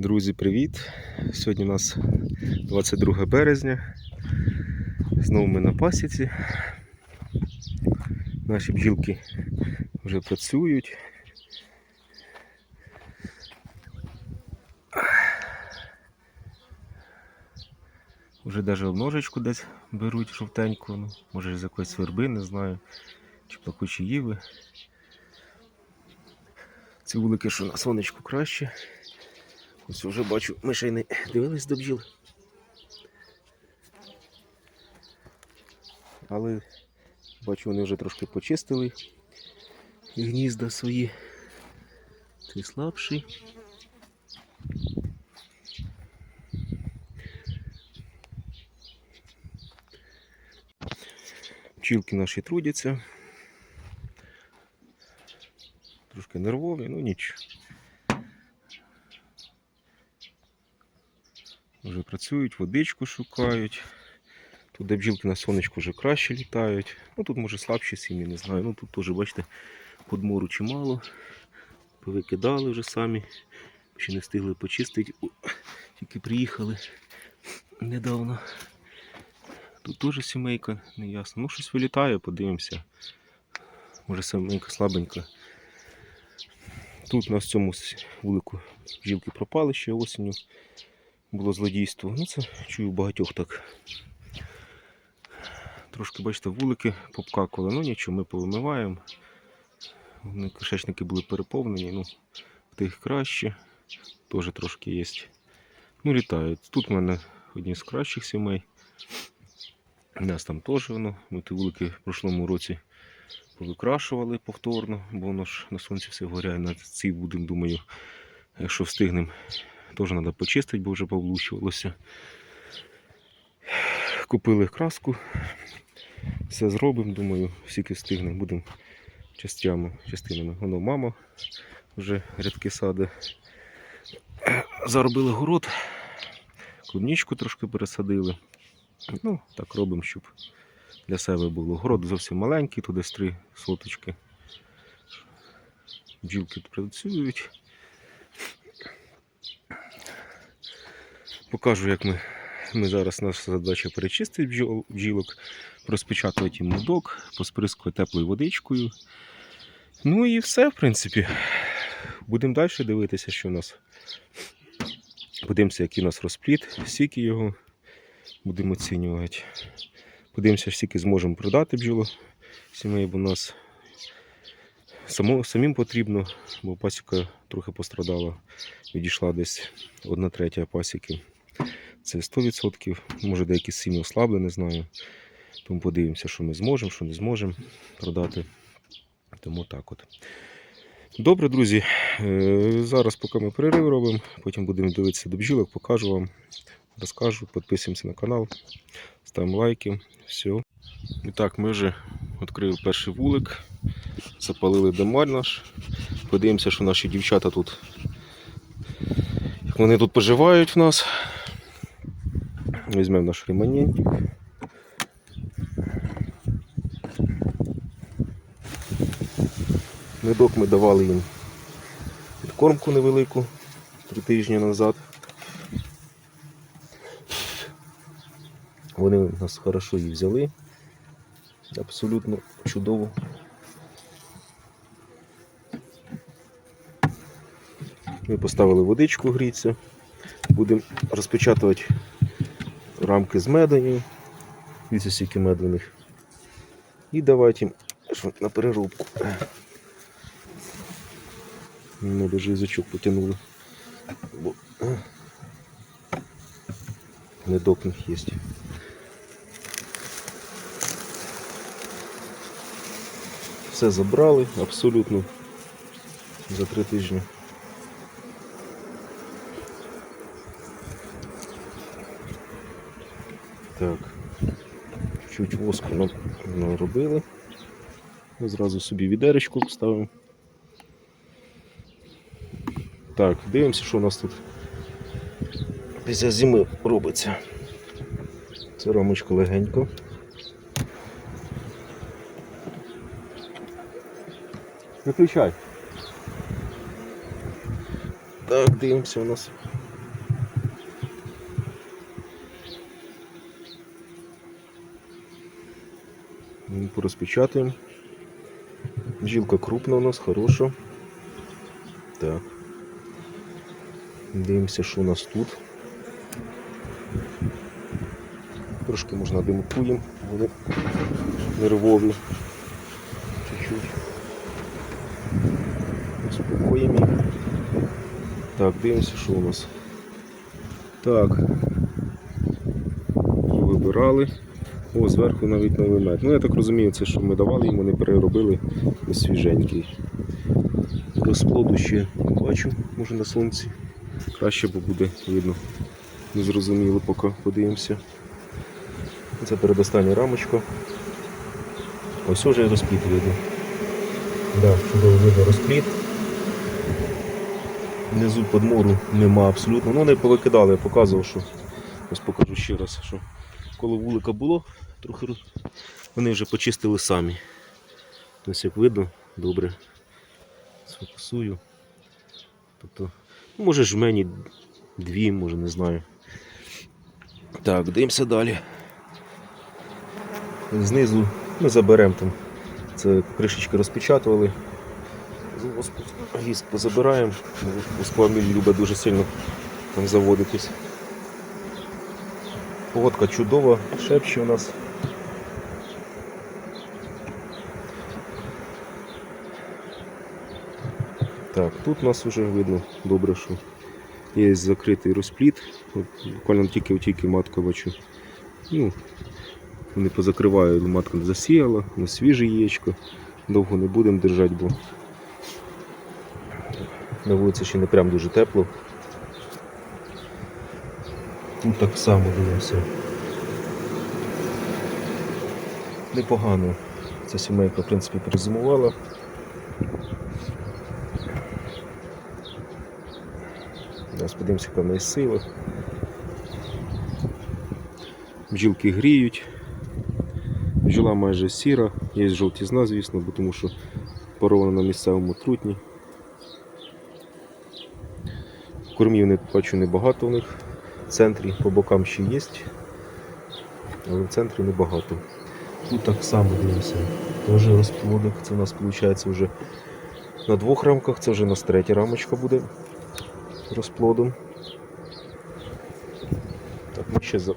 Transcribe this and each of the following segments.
Друзі, привіт! Сьогодні у нас 22 березня. Знову ми на пасіці. Наші бджілки вже працюють. Вже навіть обножечку десь беруть жовтеньку, ну, може з якоїсь верби, не знаю, чи плакучі їви. Ці вулики, що на сонечку краще. Ось вже бачу, ми ще не дивились до бджіл. Але бачу, вони вже трошки почистили гнізда свої. Цей слабший. Пчілки наші трудяться. Трошки нервові, ну нічого. Вже працюють, водичку шукають. Тут де бджілки на сонечку вже краще літають. Ну тут може слабші сім'ї, не знаю. Ну тут теж, бачите, подмору чимало. Повикидали вже самі. Ще не встигли почистити. О, Тільки приїхали недавно. Тут теж сімейка, не ясно. Ну щось вилітає, подивимося. Може сімейка слабенька. Тут на цьому вулику бджілки пропали ще осінню було злодійство. Ну це чую багатьох так. Трошки, бачите, вулики попкакували, ну нічого, ми повимиваємо. Вони кишечники були переповнені, ну, в тих краще. Теж трошки є. Ну, літають. Тут в мене одні з кращих сімей. У нас там теж воно. Ми ті вулики в прошлому році повикрашували повторно, бо воно ж на сонці все горяє. На цій будемо, думаю, якщо встигнемо Теж треба почистити, бо вже повлучувалося. Купили краску. Все зробимо, думаю, скільки встигнемо, будемо частями, частинами. Воно мама вже рядки сади. Заробили город, клубничку трошки пересадили. Ну, так робимо, щоб для себе було. Город зовсім маленький, туди з три соточки. Бджілки працюють. Покажу, як ми. Ми зараз наша задача перечистити бджіл, бджілок, розпечатувати їм посприскувати теплою водичкою. Ну і все, в принципі. Будемо далі дивитися, що у нас. Подивимося, який у нас розпліт, скільки його будемо оцінювати. Подивимося, скільки зможемо продати бджолу сімей, бо нас само, самим потрібно, бо пасіка трохи пострадала, відійшла десь одна третя пасіки. Це 100%, може деякі сім'ї ослабли, не знаю. Тому подивимося, що ми зможемо, що не зможемо продати. Тому так от. Добре, друзі. е, Зараз поки ми перерив робимо, потім будемо дивитися до бджілок, покажу вам, розкажу, підписуємося на канал, ставимо лайки. Все. І так, ми вже відкрили перший вулик, запалили демаль наш. Подивимося, що наші дівчата тут. Як вони тут поживають в нас. Візьмемо наш ремонентик. Медок ми давали їм підкормку невелику три тижні назад. Вони нас хорошо її взяли. Абсолютно чудово. Ми поставили водичку гріться. Будемо розпечатувати рамки з медою. Дивіться, скільки меду в них. І давайте на переробку. Ми даже язичок потягнули. Бо е, медок в них є. Все забрали абсолютно за три тижні. Так, чуть воску наробили. Зразу собі відеречку ставимо. Так, дивимося, що у нас тут після зими робиться. Це рамочка легенько. Виключай. Так, дивимося у нас Порозпечатаємо. Бджілка крупна у нас, хороша. Так. Дивимося, що у нас тут. Трошки можна димкуємо, вони нервові. Чуть-чуть. Успокоїмо їх. Так, дивимося, що у нас. Так. Вибирали. О, зверху навіть новий мед. Ну, я так розумію, це що ми давали їм, вони переробили на свіженький. Розплоду ще не бачу, може на сонці. Краще, бо буде видно. Незрозуміло, поки подивимося. Це передостання рамочка. Ось вже розпліт видно. Да, чудово видно розпліт. Внизу подмору нема абсолютно. Ну не повикидали, я показував, що ось покажу ще раз, що коли вулика було, трохи роз- вони вже почистили самі. Ось як видно, добре сфокусую. Тобто, ну, може жмені дві, може не знаю. Так, дивимося далі. Знизу ми заберемо там. Це кришечки розпечатували. Гіст позабираємо. Восковаміль любить дуже сильно там заводитись. Погодка чудова, шепче у нас. Так, тут у нас вже видно добре, що є закритий розпліт. От, буквально тільки тільки матка бачу. Ну, вони позакривають, матка засіяла, на свіже яєчко. Довго не будемо держати, бо на вулиці ще не прям дуже тепло. Тут так само дивимося. Непогано. Ця сімейка, в принципі, перезимувала. Зараз подивимося, яка в неї сила. Бджілки гріють. Бджола майже сіра, є жовтізна, звісно, бо тому що порована на місцевому трутні. Кормів не бачу небагато у них. Центрі по бокам ще є, але в центрі небагато. Тут так само дивимося. Теж розплодок. Це у нас виходить вже на двох рамках, це вже у нас третя рамочка буде розплодом. Так, ми ще за...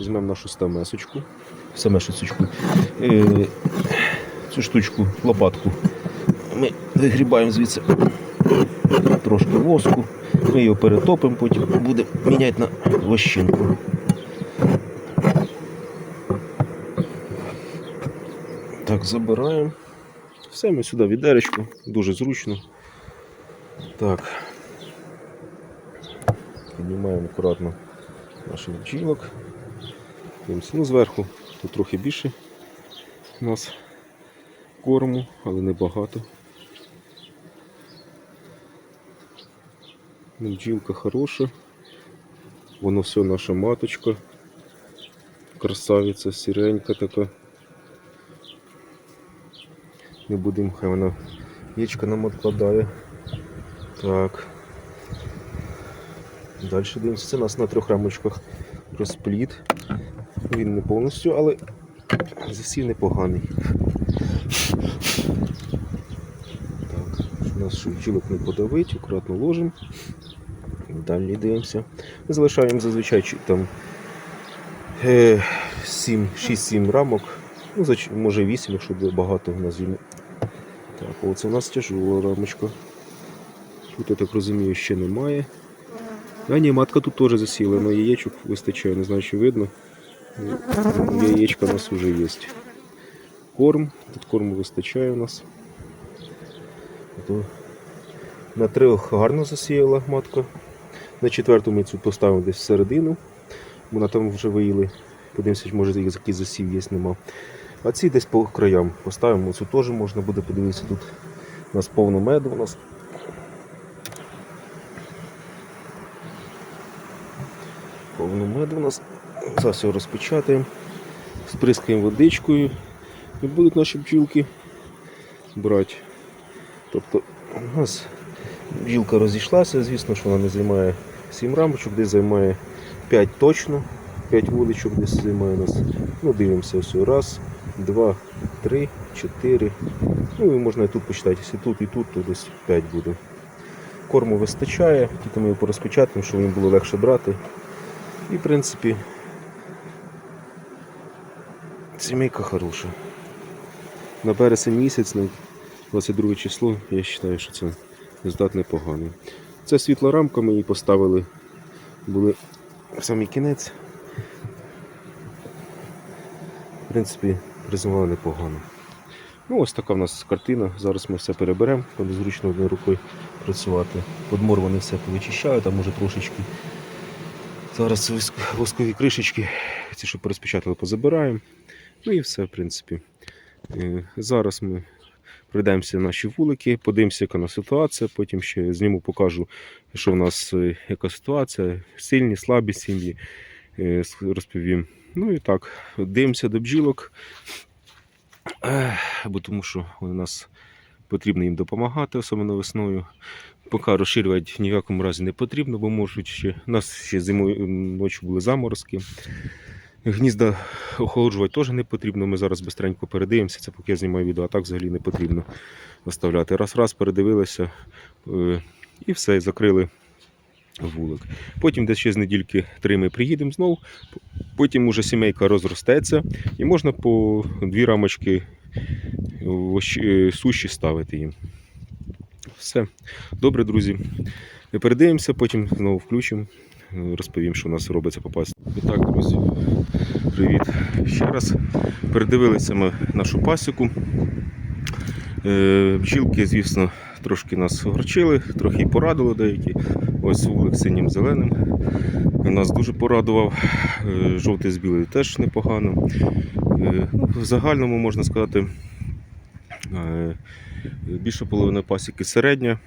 візьмемо нашу стамесочку. Самешечку. Е, цю штучку, лопатку. Ми вигрібаємо звідси трошки воску. Ми його перетопимо, потім будемо міняти на вощинку. Так, забираємо. Все, ми сюди відеречку, дуже зручно. Так. Піднімаємо акуратно наших бджілок. Ну, зверху тут трохи більше у нас корму, але небагато. Бджілка хороша. Воно все наша маточка. Красавиця, сіренька така. Не будемо, хай вона яєчка нам відкладає. Так. Далі дивимося. Це у нас на трьох рамочках розпліт. Він не повністю, але засів непоганий. Так, щоб нас бджілок не подавить, акуратно ложимо. Далі дивимося. Залишаємо зазвичай там е, 7, 6-7 рамок. Ну, може 8, якщо буде багато у нас вільно. Так, оце у нас тяжова рамочка. Тут, я так розумію, ще немає. А ні, матка тут теж засіла, але яєчок вистачає, не знаю, чи видно. Ну, Яєчка у нас вже є. Корм, тут корму вистачає у нас. На трьох гарно засіяла матка. На четверту ми цю поставимо десь всередину. Вона там вже виїли. Подивимося, може який засів є, нема. А ці десь по краям поставимо. Цю теж можна буде подивитися. Тут у нас повно меду. У нас. Повно меду у нас. Зараз все розпечатаємо, сприскаємо водичкою і будуть наші бджілки брати. Тобто у нас бджілка розійшлася, звісно, що вона не займає 7 рамочок, десь займає 5 точно, 5 вуличок десь займає нас. Ну, дивимося, все. Раз, 2, 3, 4. Ну і можна і тут почитати. Якщо тут і тут, то десь 5 буде. Корму вистачає, тільки ми його порозпечатаємо, щоб їм було легше брати. І в принципі сімейка хороша. На березень місяць, на 22 число, я вважаю, що це результат непоганий. Це світла рамка, ми її поставили, були в самий кінець. В принципі, призивали непогано. Ну, ось така в нас картина. Зараз ми все переберемо, буде зручно одною рукою працювати. Подмор вони все повичищали, там може трошечки. Зараз воскові кришечки, ці, що порозпечатали, позабираємо. Ну і все, в принципі. Е, Зараз ми пройдемося на наші вулики, подивимося, яка у нас ситуація, потім ще зніму, покажу, що в нас е, яка ситуація, сильні, слабі сім'ї, е, розповім. Ну і так, дивимося до бджілок, бо тому що у нас потрібно їм допомагати, особливо весною. Поки розширювати ні в якому разі не потрібно, бо можуть ще. У нас ще зимою ночі були заморозки. Гнізда охолоджувати теж не потрібно. Ми зараз бистренько передивимося, це поки я знімаю відео, а так взагалі не потрібно оставляти. Раз-раз передивилися е, і все, закрили вулик. Потім десь ще з недільки три ми приїдемо знову. Потім уже сімейка розростеться і можна по дві рамочки е, суші ставити їм. Все. Добре, друзі. Передивимося, потім знову включимо. Розповім, що у нас робиться по пасіці. І так, друзі, привіт ще раз. Передивилися ми нашу пасіку. Е, Бджілки, звісно, трошки нас огорчили, трохи порадили деякі. Ось вулик синім зеленим. Нас дуже порадував. Е, Жовтий з білий теж непогано. Е, Ну, в загальному можна сказати, більше половини пасіки середня,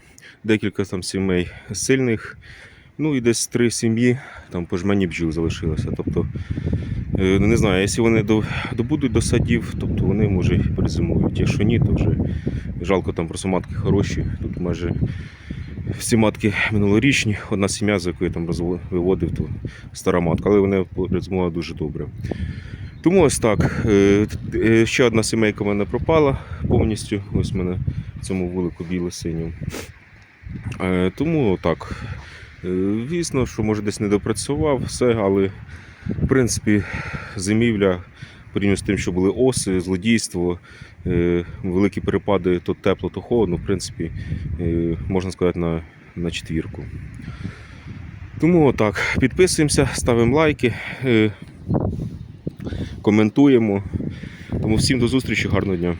декілька там сімей сильних. Ну і десь три сім'ї, там по жмені бджіл залишилося. Тобто, е, не знаю, якщо вони добудуть до садів, тобто вони може і перезимують. Якщо ні, то вже жалко там просто матки хороші. Тут майже всі матки минулорічні. Одна сім'я, з якої там виводив, то стара матка, але вони перезимували дуже добре. Тому ось так. Е, е, Ще одна сімейка в мене пропала повністю. Ось в мене в цьому вулику біло-синьому. Тому так. Е, Звісно, що може десь не допрацював все, але в принципі зимівля порівняно з тим, що були оси, злодійство, е, великі перепади то тепло, то холодно, в принципі, е, можна сказати, на, на четвірку. Тому отак, підписуємося, ставимо лайки, коментуємо. Тому всім до зустрічі, гарного дня.